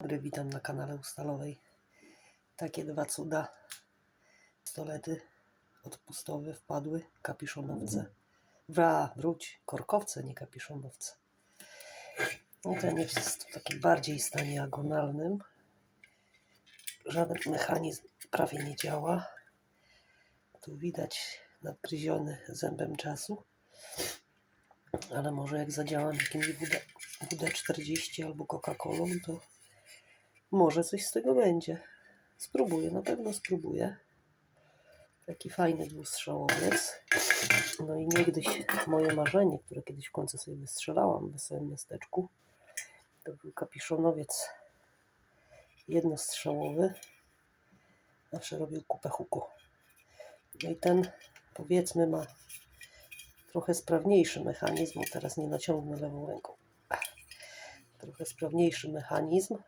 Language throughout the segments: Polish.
Dobry, witam na kanale Ustalowej. Takie dwa cuda. Pistolety odpustowe wpadły, kapiszonowce. Wra, wróć, korkowce, nie kapiszonowce. No ten jest w takim bardziej stanie agonalnym. Żaden mechanizm prawie nie działa. Tu widać nadgryziony zębem czasu. Ale może jak zadziałam jakimś WD, WD-40 albo Coca-Colą, to może coś z tego będzie. Spróbuję, na pewno spróbuję. Taki fajny dwustrzałowiec. No i niegdyś moje marzenie, które kiedyś w końcu sobie wystrzelałam w wesołym miasteczku, to był kapiszonowiec jednostrzałowy. Zawsze robił kupę huku. No i ten, powiedzmy, ma trochę sprawniejszy mechanizm. Teraz nie naciągnę lewą ręką. Trochę sprawniejszy mechanizm.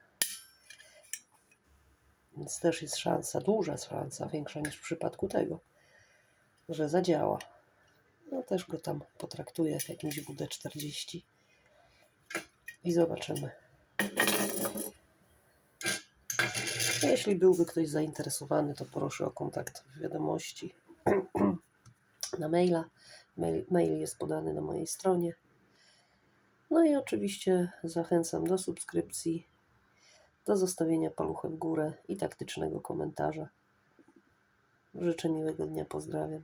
Więc też jest szansa, duża szansa, większa niż w przypadku tego, że zadziała. No też go tam potraktuję w jakimś WD-40 i zobaczymy. Jeśli byłby ktoś zainteresowany, to proszę o kontakt w wiadomości na maila. Mail, mail jest podany na mojej stronie. No i oczywiście zachęcam do subskrypcji, do zostawienia paluchem górę i taktycznego komentarza. Życzę miłego dnia, pozdrawiam.